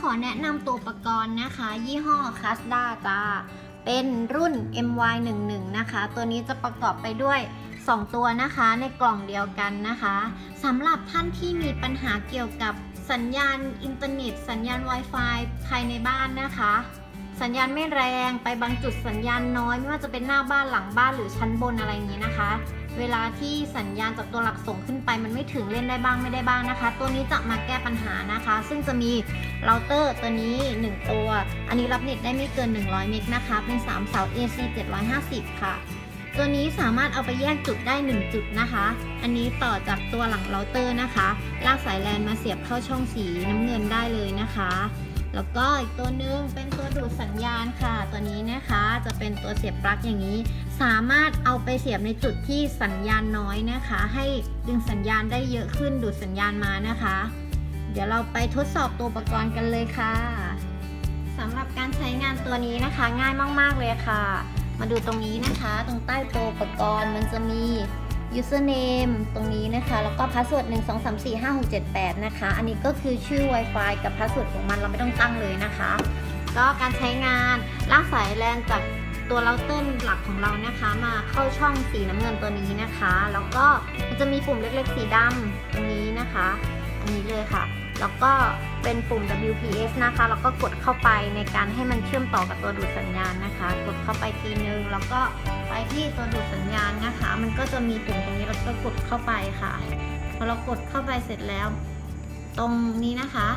ขอแนะนำตัวอุปกรณ์นะคะ ยี่ห้อ c a s d a จ้า เป็นรุ่น MY11 นะคะ ตัวนี้จะประกอบไปด้วย 2 ตัวนะคะในกล่องเดียวกันนะคะสำหรับท่านที่มีปัญหาเกี่ยวกับสัญญาณอินเทอร์เน็ต สัญญาณ Wi-Fi ภายในบ้านนะคะ สัญญาณไม่แรงไปบางจุดสัญญาณน้อย ไม่ว่าจะเป็นหน้าบ้านหลังบ้านหรือชั้นบนอะไรอย่างนี้นะคะ เวลาที่สัญญาณจากตัวหลักส่งขึ้นไปมันไม่ถึงเล่นได้บ้างไม่ได้บ้างนะคะ ตัวนี้จะมาแก้ปัญหานะคะ ซึ่งจะมีเราเตอร์ตัวนี้ 1 ตัว อันนี้รับเน็ตได้ไม่เกิน 100 เมกนะคะ เป็น 3 เสา AC 750 ค่ะ ตัวนี้สามารถเอาไปแยกจุดได้ 1 จุดนะคะ อันนี้ต่อจากตัวหลังเราเตอร์นะคะ ลากสายแลนมาเสียบเข้าช่องสีน้ำเงินได้เลยนะคะ แล้วก็อีกตัวหนึงเป็นตัวดูดสัญญาณค่ะ ตัวนี้นะคะจะเป็นตัวเสียบปลั๊กอย่างนี้ สามารถเอาไปเสียบในจุดที่สัญญาณน้อยนะคะ ให้ดึงสัญญาณได้เยอะขึ้นดูดสัญญาณมานะคะ เดี๋ยวเราไปทดสอบตัวอุปกรณ์กันเลยค่ะสำหรับการใช้งานตัวนี้นะคะ ง่ายมาก ๆเลยค่ะ มาดูตรงนี้นะคะ ตรงใต้ตัวอุปกรณ์มันจะมี username ตรงนี้นะคะ แล้วก็ password 1 2 3 4 5 6 7 8 นะคะ อันนี้ก็คือชื่อ Wi-Fi กับ password ของมันเราไม่ต้องตั้งเลยนะคะ ก็การใช้งานลากสายแลนจากตัวเราเตอร์หลักของเรานะคะ มาเข้าช่องสีน้ำเงินตัวนี้นะคะ แล้วก็มันจะมีปุ่มเล็กๆสีดำตรงนี้นะคะ อันนี้เลยค่ะ แล้วก็ เป็นปุ่ม WPS นะคะ แล้วก็กดเข้าไปในการให้มันเชื่อมต่อกับตัวดูดสัญญาณนะคะ กดเข้าไปทีนึง แล้วก็ไปที่ตัวดูดสัญญาณนะคะ มันก็จะมีปุ่มตรงนี้แล้วก็กดเข้าไปค่ะ พอเรากดเข้าไปเสร็จแล้ว ตรงนี้นะคะ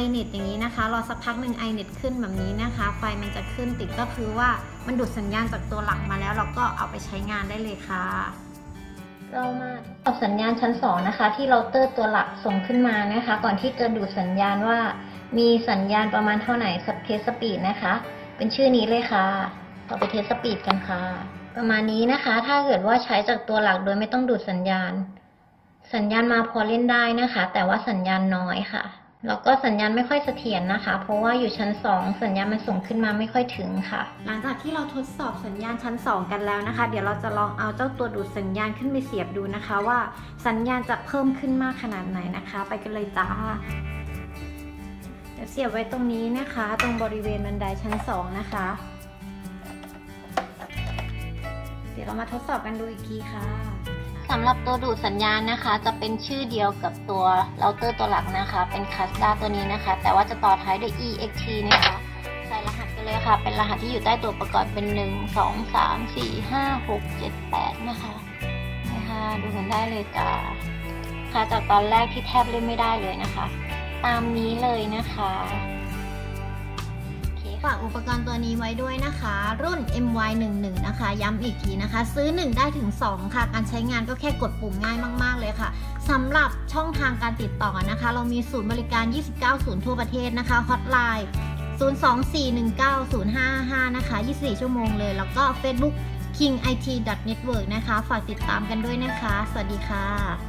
iNet อย่างนี้นะคะ รอสักพักหนึ่ง iNet ขึ้นแบบนี้นะคะ ไฟมันจะขึ้นติดก็คือว่ามันดูดสัญญาณจากตัวหลักมาแล้ว เราก็เอาไปใช้งานได้เลยค่ะ เรามาตอบสัญญาณชั้น 2 นะคะ ที่เราเตอร์ตัวหลักส่งขึ้นมานะคะ ก่อนที่จะดูดสัญญาณว่า มีสัญญาณประมาณเท่าไหร่สเทสปีดนะคะ เป็นชื่อนี้เลยค่ะ ต่อไปเทสสปีดกันค่ะ ประมาณนี้นะคะ ถ้าเกิดว่าใช้จากตัวหลักโดยไม่ต้องดูดสัญญาณ สัญญาณมาพอเล่นได้นะคะ แต่ว่าสัญญาณน้อยค่ะ แล้วก็สัญญาณไม่ค่อยเสถียรนะคะ เพราะว่าอยู่ชั้น 2 สัญญาณมันส่งขึ้นมาไม่ค่อยถึงค่ะ หลังจากที่เราทดสอบสัญญาณชั้น 2 กันแล้วนะคะ เดี๋ยวเราจะลองเอาเจ้าตัวดูดสัญญาณขึ้นไปเสียบดูนะคะ ว่าสัญญาณจะเพิ่มขึ้นมากขนาดไหนนะคะ ไปกันเลยจ้าเดี๋ยวเสียบไว้ตรงนี้นะคะ ตรงบริเวณบันไดชั้น 2 นะคะ เดี๋ยวเรามาทดสอบกันดูอีกทีค่ะำหรับตัวดูดสัญญาณนะคะ จะเป็นชื่อเดียวกับตัวเราเตอร์ตัวหลักนะคะ เป็น c a s d a ตัวนี้นะคะ แต่ว่าจะต่อท้ายด้วย ext นะคะ ใส่รหัสกันเลยค่ะ เป็นรหัสที่อยู่ใต้ตัวอุปกรณ์เป็น 1 2 3 4 5 6 7 8 นะคะนะคะดูกันได้เลยจ้าค่ะจากตอนแรกที่แทบเล่นไม่ได้เลยนะคะ ตามนี้เลยนะคะ ฝากอุปกรณ์ตัวนี้ไว้ด้วยนะคะ รุ่น MY11 นะคะ ย้ำอีกทีนะคะ ซื้อ 1 ได้ถึง 2 ค่ะ การใช้งานก็แค่กดปุ่มง่ายมากๆเลยค่ะสำหรับช่องทางการติดต่อนะคะ เรามีศูนย์บริการ 29 ศูนย์ทั่วประเทศนะคะฮอตไลน์024190555 นะคะ 24 ชั่วโมงเลย แล้วก็ Facebook kingit.network นะคะ ฝากติดตามกันด้วยนะคะ สวัสดีค่ะ